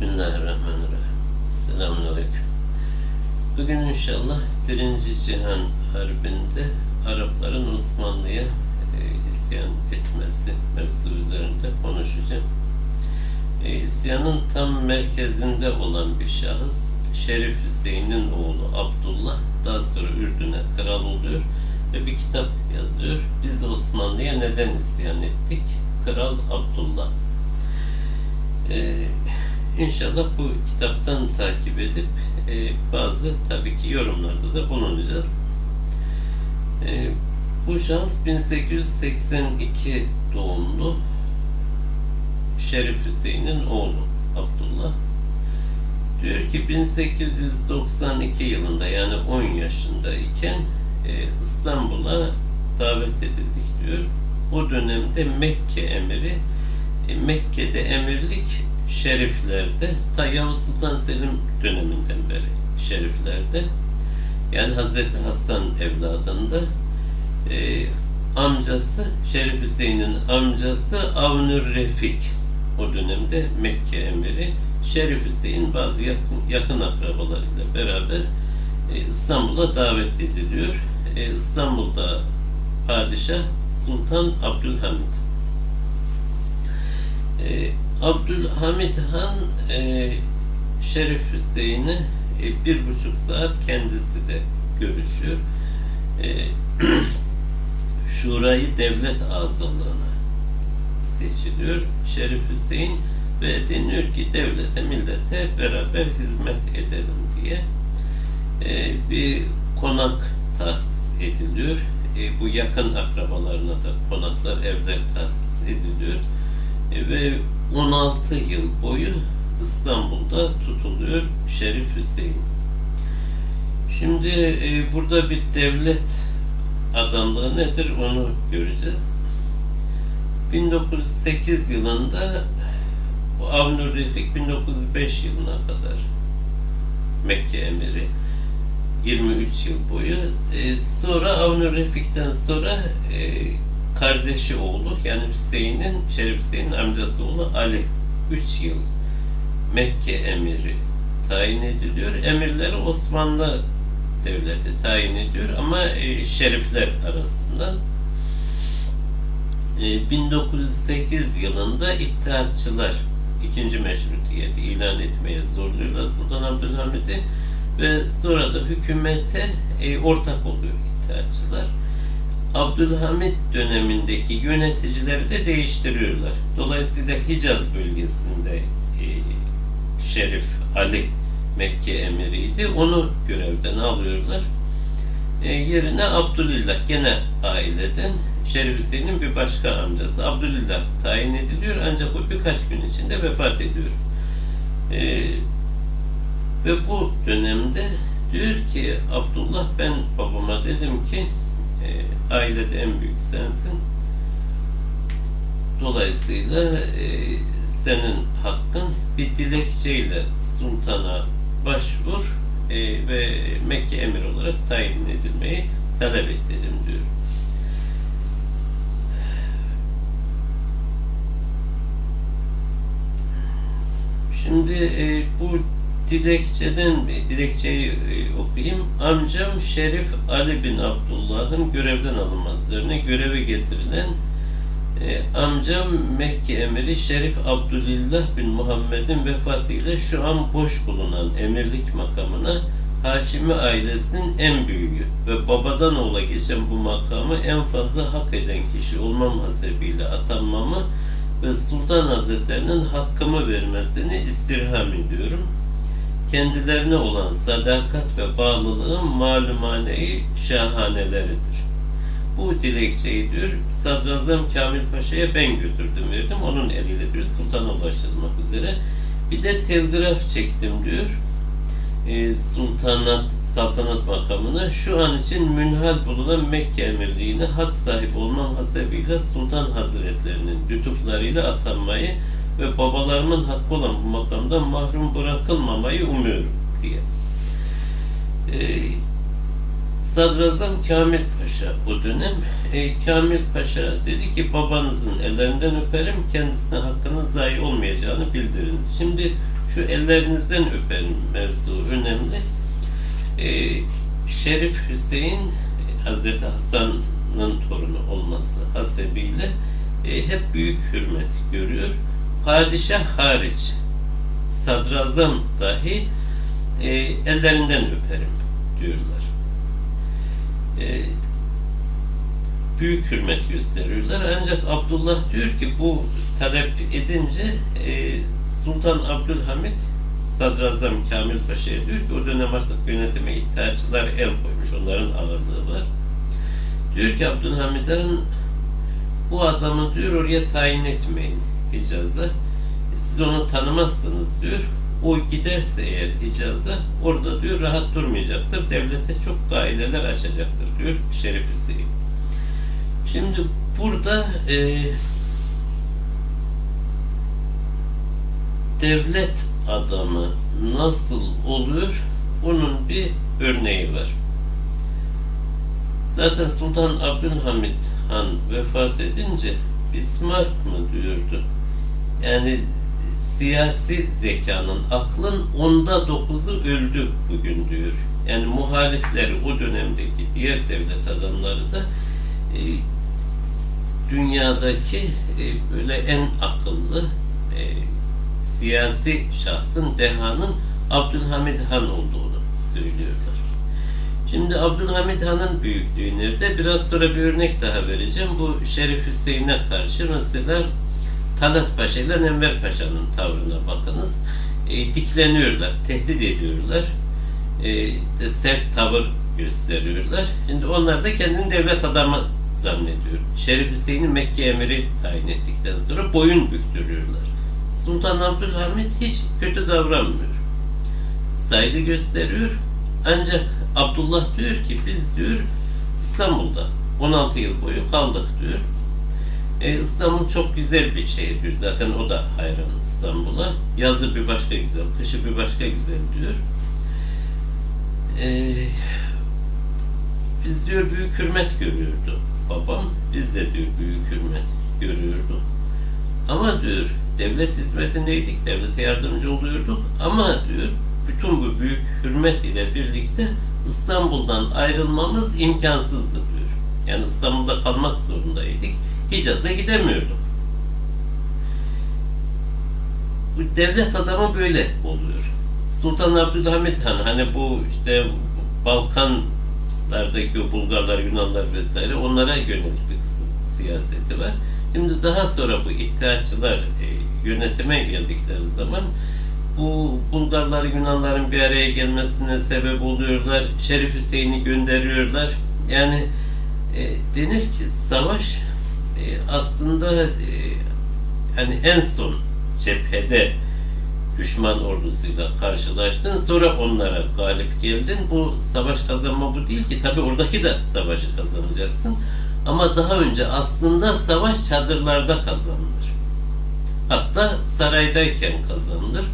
Bismillahirrahmanirrahim. Selamünaleyküm. Bugün inşallah Birinci Cihan Harbi'nde Arapların Osmanlı'ya e, isyan etmesi mevzu üzerinde konuşacağım. E, isyanın tam merkezinde olan bir şahıs Şerif Hüseyin'in oğlu Abdullah daha sonra Ürdün'e kral oluyor ve bir kitap yazıyor. Biz Osmanlı'ya neden isyan ettik? Kral Abdullah. Ee, inşallah bu kitaptan takip edip e, bazı tabii ki yorumlarda da bulunacağız. E, bu şahıs 1882 doğumlu Şerif Hüseyin'in oğlu Abdullah. Diyor ki 1892 yılında yani 10 yaşındayken e, İstanbul'a davet edildik diyor. O dönemde Mekke emiri e, Mekke'de emirlik şeriflerde ta Yavuz Sultan Selim döneminden beri şeriflerde yani Hazreti Hasan evladında e, amcası Şerif Hüseyin'in amcası Avnur Refik o dönemde Mekke emiri Şerif Hüseyin bazı yakın, yakın akrabalarıyla beraber e, İstanbul'a davet ediliyor. E, İstanbul'da padişah Sultan Abdülhamit. E, Abdülhamid Han e, Şerif Hüseyin'i e, bir buçuk saat kendisi de görüşüyor. E, Şurayı devlet azalığına seçiliyor Şerif Hüseyin ve deniyor ki devlete millete beraber hizmet edelim diye e, bir konak tahsis ediliyor. E, bu yakın akrabalarına da konaklar, evler tahsis ediliyor. E, ve 16 yıl boyu İstanbul'da tutuluyor Şerif Hüseyin. Şimdi e, burada bir devlet adamlığı nedir onu göreceğiz. 1908 yılında bu Avnur Refik 1905 yılına kadar Mekke emiri 23 yıl boyu. E, sonra Avnur Refik'ten sonra e, kardeşi oğlu yani Hüseyin'in, Şerif Hüseyin'in amcası oğlu Ali 3 yıl Mekke emiri tayin ediliyor. Emirleri Osmanlı devleti tayin ediyor ama e, şerifler arasında. E, 1908 yılında İttihatçılar ikinci meşrutiyeti ilan etmeye zorluyorlar Sultan Abdülhamid'i ve sonra da hükümete e, ortak oluyor İttihatçılar. Abdülhamit dönemindeki yöneticileri de değiştiriyorlar. Dolayısıyla Hicaz bölgesinde e, Şerif Ali Mekke emiriydi. Onu görevden alıyorlar. E, yerine Abdülillah gene aileden Şerif Hüseyin'in bir başka amcası Abdülillah tayin ediliyor ancak o birkaç gün içinde vefat ediyor. E, ve bu dönemde diyor ki Abdullah ben babama dedim ki e, ailede en büyük sensin. Dolayısıyla e, senin hakkın bir dilekçeyle sultana başvur e, ve Mekke emir olarak tayin edilmeyi talep et dedim diyor. Şimdi e, bu dilekçeden dilekçeyi e, okuyayım. Amcam Şerif Ali bin Abdullah'ın görevden alınması üzerine göreve getirilen e, amcam Mekke emiri Şerif Abdülillah bin Muhammed'in vefatıyla şu an boş bulunan emirlik makamına Haşimi ailesinin en büyüğü ve babadan oğula geçen bu makamı en fazla hak eden kişi olmam hasebiyle atanmamı ve Sultan Hazretlerinin hakkımı vermesini istirham ediyorum. Kendilerine olan sadakat ve bağlılığın malumaneyi şahaneleridir. Bu dilekçeyi diyor Sadrazam Kamil Paşa'ya ben götürdüm verdim. Onun eliyle bir sultana ulaştırmak üzere. Bir de telgraf çektim diyor. E, sultanat, saltanat makamına şu an için münhal bulunan Mekke emirliğine hak sahibi olmam hasebiyle Sultan Hazretlerinin lütuflarıyla atanmayı ve babalarımın hakkı olan bu makamdan mahrum bırakılmamayı umuyorum diye. E, Sadrazam Kamil Paşa o dönem e, Kamil Paşa dedi ki babanızın ellerinden öperim kendisine hakkının zayi olmayacağını bildiriniz. Şimdi Şu ellerinizden öperim mevzu önemli. Ee, Şerif Hüseyin Hazreti Hasan'ın torunu olması hasebiyle e, hep büyük hürmet görüyor. Padişah hariç sadrazam dahi e, ellerinden öperim diyorlar. E, büyük hürmet gösteriyorlar. Ancak Abdullah diyor ki bu talep edince e, Sultan Abdülhamit Sadrazam Kamil Paşa'ya diyor ki o dönem artık yönetime ihtiyaçlar el koymuş. Onların ağırlığı var. Diyor ki Abdülhamid Han bu adamı diyor oraya tayin etmeyin Hicaz'a. Siz onu tanımazsınız diyor. O giderse eğer Hicaz'a orada diyor rahat durmayacaktır. Devlete çok gaileler açacaktır diyor Şerif Hüseyin. Şimdi burada e, devlet adamı nasıl olur bunun bir örneği var. Zaten Sultan Abdülhamit Han vefat edince Bismarck mı diyordu? Yani siyasi zekanın, aklın onda dokuzu öldü bugün diyor. Yani muhalifleri o dönemdeki diğer devlet adamları da e, dünyadaki e, böyle en akıllı e, siyasi şahsın, dehanın Abdülhamid Han olduğunu söylüyorlar. Şimdi Abdülhamid Han'ın büyüklüğü nerede? Biraz sonra bir örnek daha vereceğim. Bu Şerif Hüseyin'e karşı mesela Talat Paşa ile Enver Paşa'nın tavrına bakınız. E, dikleniyorlar, tehdit ediyorlar. E, de sert tavır gösteriyorlar. Şimdi onlar da kendini devlet adamı zannediyor. Şerif Hüseyin'i Mekke emiri tayin ettikten sonra boyun büktürüyorlar. Sultan Abdülhamit hiç kötü davranmıyor. Saygı gösteriyor. Ancak Abdullah diyor ki biz diyor İstanbul'da 16 yıl boyu kaldık diyor. E, İstanbul çok güzel bir şehir. Zaten o da hayran İstanbul'a. Yazı bir başka güzel, kışı bir başka güzel diyor. E, biz diyor büyük hürmet görüyordu babam. Biz de diyor büyük hürmet görüyorduk. Ama diyor devlet hizmetindeydik, devlete yardımcı oluyorduk. Ama diyor bütün bu büyük hürmet ile birlikte İstanbul'dan ayrılmamız imkansızdı diyor. Yani İstanbul'da kalmak zorundaydık. Hicaz'a gidemiyorduk. Bu devlet adamı böyle oluyor. Sultan Abdülhamit Han hani bu işte Balkanlardaki o Bulgarlar, Yunanlar vesaire onlara yönelik bir kısım siyaseti var. Şimdi daha sonra bu ihtiyaççılar e, yönetime geldikleri zaman bu Bulgarlar, Yunanların bir araya gelmesine sebep oluyorlar. Şerif Hüseyin'i gönderiyorlar. Yani e, denir ki savaş e, aslında e, hani en son cephede düşman ordusuyla karşılaştın. Sonra onlara galip geldin. Bu savaş kazanma bu değil ki. Tabi oradaki de savaşı kazanacaksın. Ama daha önce aslında savaş çadırlarda kazanılır. Hatta saraydayken kazanılır.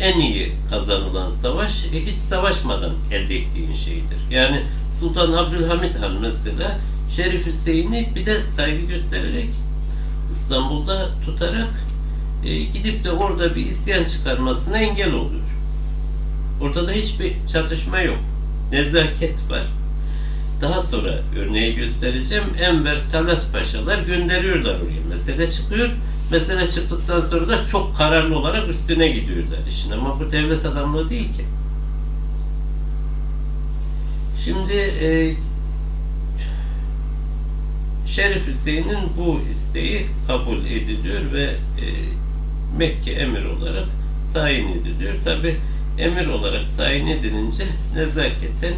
En iyi kazanılan savaş e, hiç savaşmadan elde ettiğin şeydir. Yani Sultan Abdülhamit Han mesela Şerif Hüseyin'i bir de saygı göstererek İstanbul'da tutarak e, gidip de orada bir isyan çıkarmasına engel oluyor. Ortada hiçbir çatışma yok. Nezaket var. Daha sonra örneği göstereceğim. Enver Talat Paşalar gönderiyorlar oraya. Mesele çıkıyor. Mesele çıktıktan sonra da çok kararlı olarak üstüne gidiyorlar işin. Ama bu devlet adamlığı değil ki. Şimdi e, Şerif Hüseyin'in bu isteği kabul ediliyor ve e, Mekke emir olarak tayin ediliyor. Tabi emir olarak tayin edilince nezaketen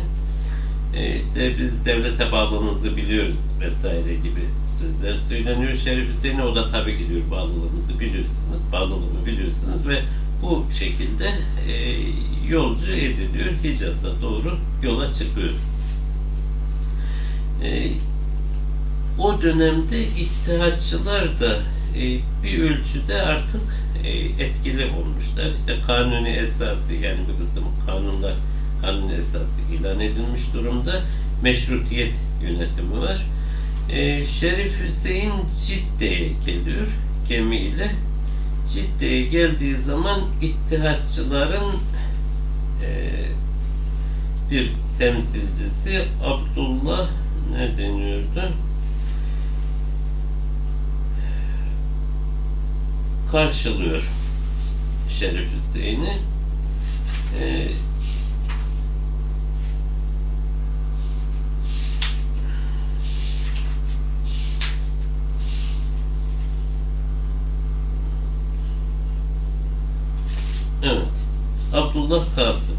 e, de biz devlete bağlılığınızı biliyoruz vesaire gibi sözler söyleniyor. Şerif Hüseyin'e o da tabi gidiyor bağlılığımızı biliyorsunuz, bağlılığını biliyorsunuz ve bu şekilde e, yolcu ediliyor. Hicaz'a doğru yola çıkıyor. E, o dönemde ittihatçılar da e, bir ölçüde artık e, etkili olmuşlar. İşte kanuni esası yani bir kısım kanunlar kanun esası ilan edilmiş durumda. Meşrutiyet yönetimi var. E, Şerif Hüseyin Cidde'ye geliyor gemiyle. Cidde'ye geldiği zaman İttihatçıların e, bir temsilcisi Abdullah ne deniyordu? Karşılıyor Şerif Hüseyin'i. E, Evet. Abdullah Kasım.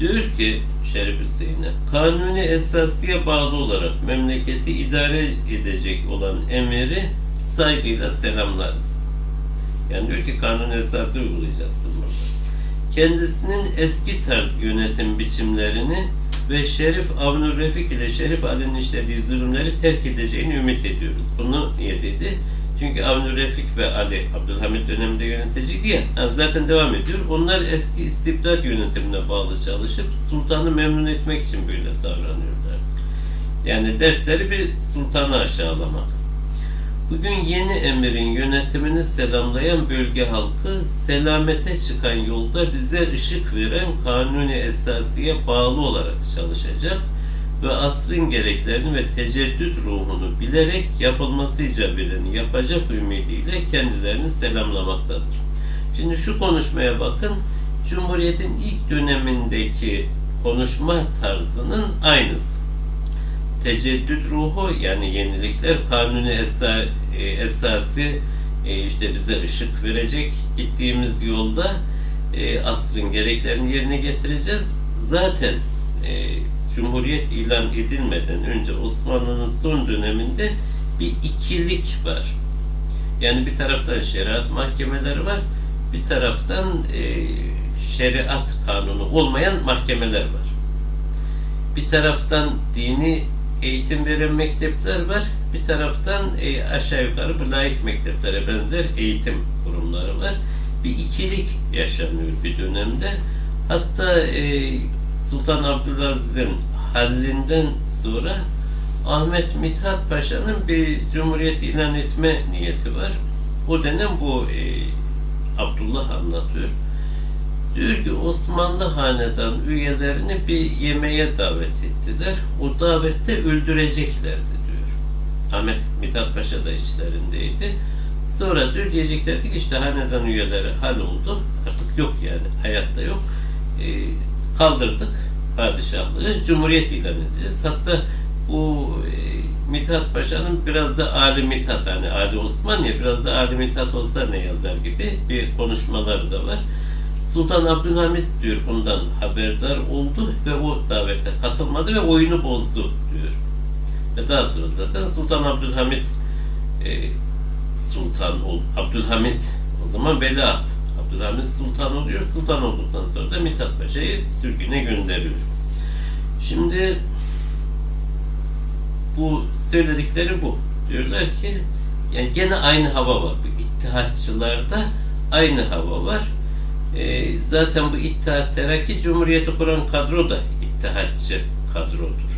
Diyor ki Şerif Hüseyin'e, kanuni esasiye bağlı olarak memleketi idare edecek olan emiri saygıyla selamlarız. Yani diyor ki kanun esası uygulayacaksın burada. Kendisinin eski tarz yönetim biçimlerini ve Şerif Avnur Refik ile Şerif Ali'nin işlediği zulümleri terk edeceğini ümit ediyoruz. Bunu niye dedi? Çünkü Avni Refik ve Ali Abdülhamit döneminde yöneticiydi ya. Yani zaten devam ediyor. Onlar eski istibdat yönetimine bağlı çalışıp sultanı memnun etmek için böyle davranıyorlar. Yani dertleri bir sultanı aşağılamak. Bugün yeni emirin yönetimini selamlayan bölge halkı selamete çıkan yolda bize ışık veren kanuni esasiye bağlı olarak çalışacak ve asrın gereklerini ve teceddüt ruhunu bilerek yapılması icap yapacak ümidiyle kendilerini selamlamaktadır. Şimdi şu konuşmaya bakın. Cumhuriyet'in ilk dönemindeki konuşma tarzının aynısı. Teceddüt ruhu yani yenilikler kanuni esa, e, esası e, işte bize ışık verecek gittiğimiz yolda e, asrın gereklerini yerine getireceğiz. Zaten e, Cumhuriyet ilan edilmeden önce Osmanlı'nın son döneminde bir ikilik var. Yani bir taraftan şeriat mahkemeleri var, bir taraftan e, şeriat kanunu olmayan mahkemeler var. Bir taraftan dini eğitim veren mektepler var, bir taraftan e, aşağı yukarı bu laik mekteplere benzer eğitim kurumları var. Bir ikilik yaşanıyor bir dönemde. Hatta e, Sultan Abdülaziz'in hallinden sonra Ahmet Mithat Paşa'nın bir cumhuriyet ilan etme niyeti var. O dönem bu e, Abdullah anlatıyor. Diyor ki Osmanlı hanedan üyelerini bir yemeğe davet ettiler. O davette öldüreceklerdi diyor. Ahmet Mithat Paşa da içlerindeydi. Sonra diyor diyeceklerdi ki işte hanedan üyeleri hal oldu. Artık yok yani hayatta yok. E, kaldırdık padişahlığı Cumhuriyet ilan edeceğiz. Hatta bu e, Mithat Paşa'nın biraz da Ali Mithat hani Ali Osman ya biraz da Ali Mithat olsa ne yazar gibi bir konuşmaları da var. Sultan Abdülhamit diyor bundan haberdar oldu ve o davete katılmadı ve oyunu bozdu diyor. Ve daha sonra zaten Sultan Abdülhamit e, Sultan ol, Abdülhamit o zaman veliaht Abdülhamit Sultan oluyor. Sultan olduktan sonra da Mithat Paşa'yı sürgüne gönderiyor. Şimdi bu söyledikleri bu. Diyorlar ki yani gene aynı hava var. Bu ittihatçılarda aynı hava var. Ee, zaten bu İttihat Terakki Cumhuriyeti kuran kadro da ittihatçı kadrodur.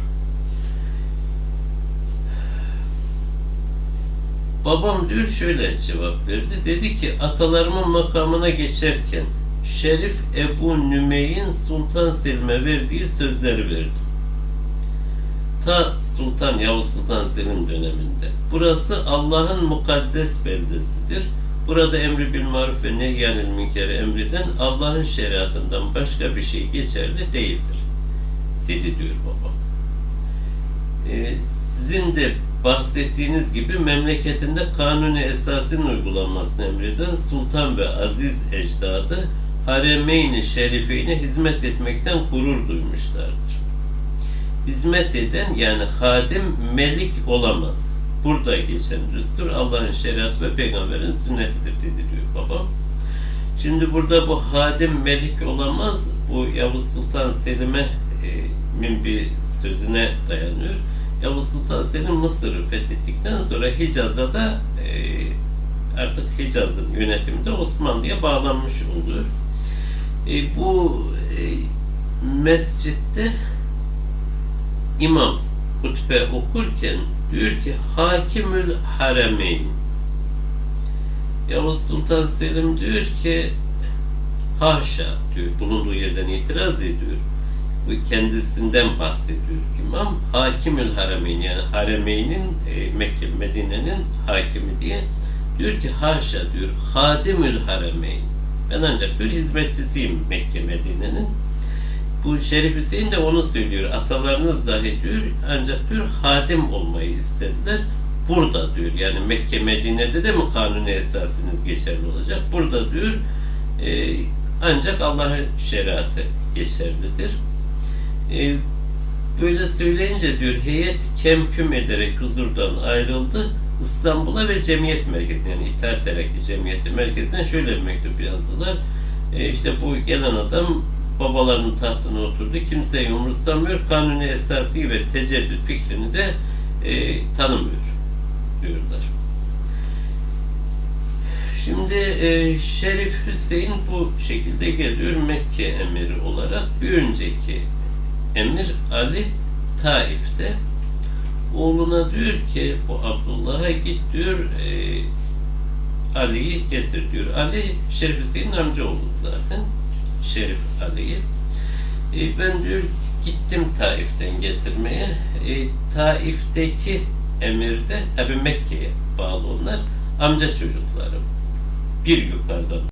Babam diyor şöyle cevap verdi. Dedi ki atalarımın makamına geçerken Şerif Ebu Nümey'in Sultan Selim'e verdiği sözleri verdim. Ta Sultan Yavuz Sultan Selim döneminde. Burası Allah'ın mukaddes beldesidir. Burada emri bil maruf ve nehyanil münkeri emriden Allah'ın şeriatından başka bir şey geçerli değildir. Dedi diyor babam. Ee, sizin de bahsettiğiniz gibi memleketinde kanuni esasın uygulanmasını emreden sultan ve aziz ecdadı haremeyn-i şerifeyne hizmet etmekten gurur duymuşlardır. Hizmet eden yani hadim melik olamaz. Burada geçen düstur Allah'ın şeriatı ve peygamberin sünnetidir dedi diyor babam. Şimdi burada bu hadim melik olamaz. Bu Yavuz Sultan Selim'e e, bir sözüne dayanıyor. Yavuz Sultan Selim Mısır'ı fethettikten sonra Hicaz'a da e, artık Hicaz'ın yönetiminde Osmanlı'ya bağlanmış oluyor. E, bu e, mescitte imam hutbe okurken diyor ki Hakimül Haremeyn Yavuz Sultan Selim diyor ki haşa diyor bulunduğu yerden itiraz ediyor. Bu kendisinden bahsediyor imam. Hakimül Haremeyn yani Haremeynin e, Mekke Medine'nin hakimi diye diyor ki haşa diyor Hadimül Haremeyn. Ben ancak bir hizmetçisiyim Mekke Medine'nin. Bu Şerif Hüseyin de onu söylüyor. Atalarınız dahi diyor ancak diyor hadim olmayı istediler. Burada diyor yani Mekke Medine'de de mi kanuni esasınız geçerli olacak? Burada diyor e, ancak Allah'ın şeriatı geçerlidir. E, böyle söyleyince diyor heyet kem küm ederek huzurdan ayrıldı. İstanbul'a ve cemiyet merkezi yani İttihat Terakki Cemiyeti merkezinden şöyle bir mektup yazdılar. E, işte bu gelen adam babalarının tahtına oturdu. Kimseyi umursamıyor. Kanuni esası ve teceddüt fikrini de e, tanımıyor diyorlar. Şimdi e, Şerif Hüseyin bu şekilde geliyor Mekke emiri olarak. Bir önceki emir Ali Taif'te oğluna diyor ki o Abdullah'a git diyor e, Ali'yi getir diyor. Ali Şerif Hüseyin'in amcaoğlu zaten. Şerif Ali'yi. E, ben diyor gittim Taif'ten getirmeye. E, Taif'teki emirde tabi Mekke'ye bağlı onlar amca çocuklarım. Bir yukarıdan